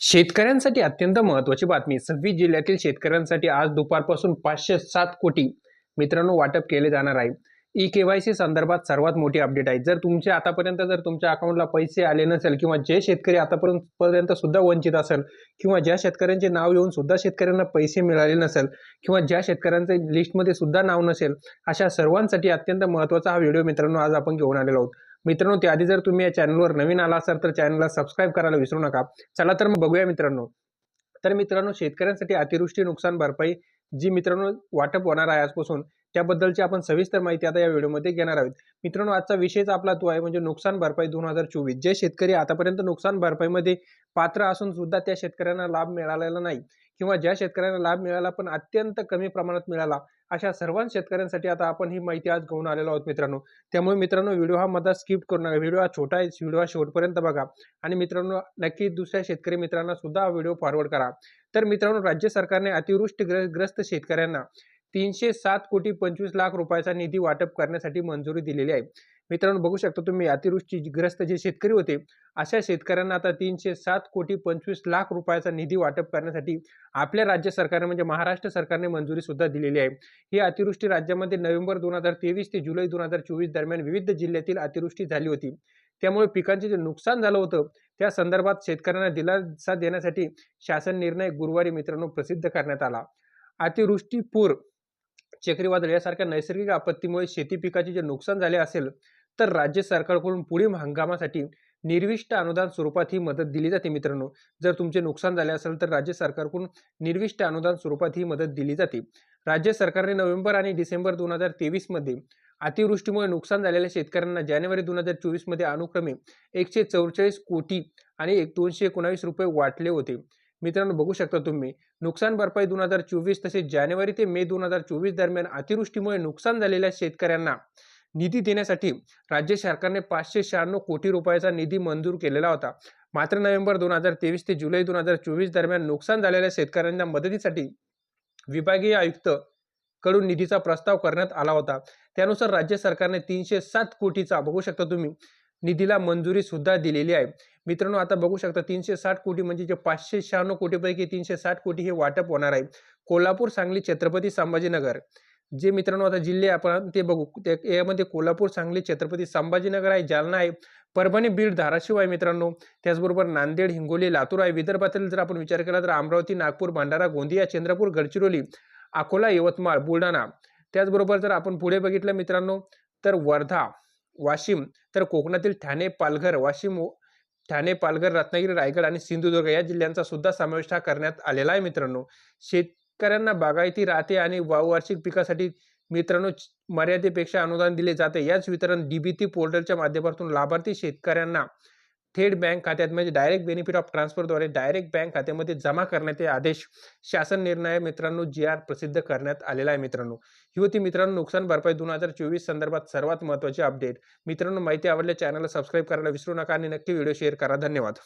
शेतकऱ्यांसाठी अत्यंत महत्त्वाची बातमी. सव्वीस जिल्ह्यातील शेतकऱ्यांसाठी आज दुपारपासून पाचशे सात कोटी मित्रांनो वाटप केले जाणार आहे. ई के वाय सी संदर्भात सर्वात मोठी अपडेट आहे. जर तुमचे आतापर्यंत जर तुमच्या अकाउंटला पैसे आले नसेल किंवा जे शेतकरी आतापर्यंत पर्यंत सुद्धा वंचित असेल किंवा ज्या शेतकऱ्यांचे नाव येऊन सुद्धा शेतकऱ्यांना पैसे मिळाले नसेल किंवा ज्या शेतकऱ्यांचे लिस्टमध्ये सुद्धा नाव नसेल अशा सर्वांसाठी अत्यंत महत्त्वाचा हा व्हिडिओ मित्रांनो आज आपण घेऊन आलेलो आहोत. मित्रांनो त्याआधी जर तुम्ही या चॅनलवर नवीन आला असाल तर चॅनलला सबस्क्राईब करायला विसरू नका. चला तर मग बघूया मित्रांनो. तर मित्रांनो शेतकऱ्यांसाठी अतिवृष्टी नुकसान भरपाई जी मित्रांनो वाटप होणार आहे आजपासून त्याबद्दलची आपण सविस्तर माहिती आता या व्हिडिओमध्ये घेणार आहोत. मित्रांनो आजचा विषयच आपला तो आहे म्हणजे नुकसान भरपाई दोन हजार चोवीस. जे शेतकरी आतापर्यंत नुकसान भरपाईमध्ये पात्र असून सुद्धा त्या शेतकऱ्यांना लाभ मिळालेला नाही किंवा ज्या शेतकऱ्यांना लाभ मिळाला पण अत्यंत कमी प्रमाणात मिळाला अशा सर्वांच शेतकऱ्यांसाठी आता आपण ही माहिती आज घेऊन आलेलो आहोत मित्रांनो. त्यामुळे मित्रांनो व्हिडिओ हा मधा स्किप करू नका. व्हिडिओ हा छोटा आहे व्हिडिओ हा शेवटपर्यंत बघा. आणि मित्रांनो नक्की दुसऱ्या शेतकरी मित्रांना सुद्धा हा व्हिडिओ फॉरवर्ड करा. तर मित्रांनो राज्य सरकारने अतिवृष्टीग्रस्त शेतकऱ्यांना तीनशे सात कोटी पंचवीस लाख रुपयाचा निधी वाटप करण्यासाठी मंजुरी दिलेली आहे. मित्रांनो बघू शकता तुम्ही अतिवृष्टीग्रस्त जे शेतकरी होते अशा शेतकऱ्यांना आता तीनशे सात कोटी पंचवीस लाख रुपयाचा निधी वाटप करण्यासाठी आपल्या राज्य सरकारने म्हणजे महाराष्ट्र सरकारने मंजुरी सुद्धा दिलेली आहे. ही अतिवृष्टी राज्यामध्ये नोव्हेंबर दोन हजार तेवीस ते जुलै दोन हजार चोवीस दरम्यान विविध जिल्ह्यातील अतिवृष्टी झाली होती. त्यामुळे पिकांचे जे नुकसान झालं होतं त्या संदर्भात शेतकऱ्यांना दिलासा देण्यासाठी शासन निर्णय गुरुवारी मित्रांनो प्रसिद्ध करण्यात आला. अतिवृष्टी पूर चक्रीवादळ यासारख्या नैसर्गिक आपत्तीमुळे शेती पिकाचे जे नुकसान झाले असेल तर राज्य सरकारकडून पुढील हंगामासाठी निर्विष्ट अनुदान स्वरूपात ही मदत दिली जाते मित्रांनो. जर तुमचे नुकसान झाले असेल तर राज्य सरकारकडून निर्विष्ट अनुदान स्वरूपात ही मदत दिली जाते. राज्य सरकारने नोव्हेंबर आणि डिसेंबर दोन हजार तेवीसमध्ये अतिवृष्टीमुळे नुकसान झालेल्या शेतकऱ्यांना जानेवारी दोन हजार चोवीसमध्ये अनुक्रमे एकशे चौवेचाळीस कोटी आणि एक दोनशे एकोणावीस रुपये वाटले होते. मित्रांनो बघू शकता तुम्ही नुकसान भरपाई दोन हजार चोवीस तसेच जानेवारी ते मे दोन हजार चोवीस दरम्यान अतिवृष्टीमुळे नुकसान झालेल्या शेतकऱ्यांना निधी देण्यासाठी राज्य सरकारने पाचशे शहाण्णव कोटी रुपयाचा निधी मंजूर केलेला होता. मात्र नोव्हेंबर दोन हजार तेवीस ते जुलै दोन हजार चोवीस दरम्यान नुकसान झालेल्या शेतकऱ्यांना मदतीसाठी विभागीय आयुक्त कडून निधीचा प्रस्ताव करण्यात आला होता. त्यानुसार राज्य सरकारने तीनशे सात कोटीचा बघू शकता तुम्ही निधीला मंजुरी सुद्धा दिलेली आहे. मित्रांनो आता बघू शकता तीनशे साठ कोटी म्हणजे जे पाचशे शहाण्णव कोटीपैकी तीनशे साठ कोटी हे वाटप होणार आहे. कोल्हापूर सांगली छत्रपती संभाजीनगर. जे मित्रांनो आता जिल्हे आपण ते बघू ते यामध्ये कोल्हापूर सांगली छत्रपती संभाजीनगर आहे जालना आहे परभणी बीड धाराशिव आहे मित्रांनो. त्याचबरोबर नांदेड हिंगोली लातूर आहे. विदर्भातील जर आपण विचार केला तर अमरावती नागपूर भंडारा गोंदिया चंद्रपूर गडचिरोली अकोला यवतमाळ बुलढाणा. त्याचबरोबर जर आपण पुढे बघितलं मित्रांनो तर वर्धा वाशिम तर कोकणातील ठाणे पालघर वाशिम ठाणे पालघर रत्नागिरी रायगड आणि सिंधुदुर्ग या जिल्ह्यांचा सुद्धा समावेश हा करण्यात आलेला आहे मित्रांनो. शेत शेतकऱ्यांना बागायती राहते आणि वार्षिक पिकासाठी मित्रांनो मर्यादेपेक्षा अनुदान दिले जाते. याच वितरण डीबीटी पोर्टलच्या माध्यमातून लाभार्थी शेतकऱ्यांना थेट बँक खात्यात म्हणजे डायरेक्ट बेनिफिट ऑफ ट्रान्सफरद्वारे डायरेक्ट बँक खात्यामध्ये जमा करण्याचे आदेश शासन निर्णय मित्रांनो जी आर प्रसिद्ध करण्यात आलेला आहे मित्रांनो. ही होती मित्रांनो नुकसान भरपाई दोन हजार चोवीस संदर्भात सर्वात महत्त्वाची अपडेट. मित्रांनो माहिती आवडल्या चॅनलला सबस्क्राईब करायला विसरू नका आणि नक्की व्हिडिओ शेअर करा. धन्यवाद.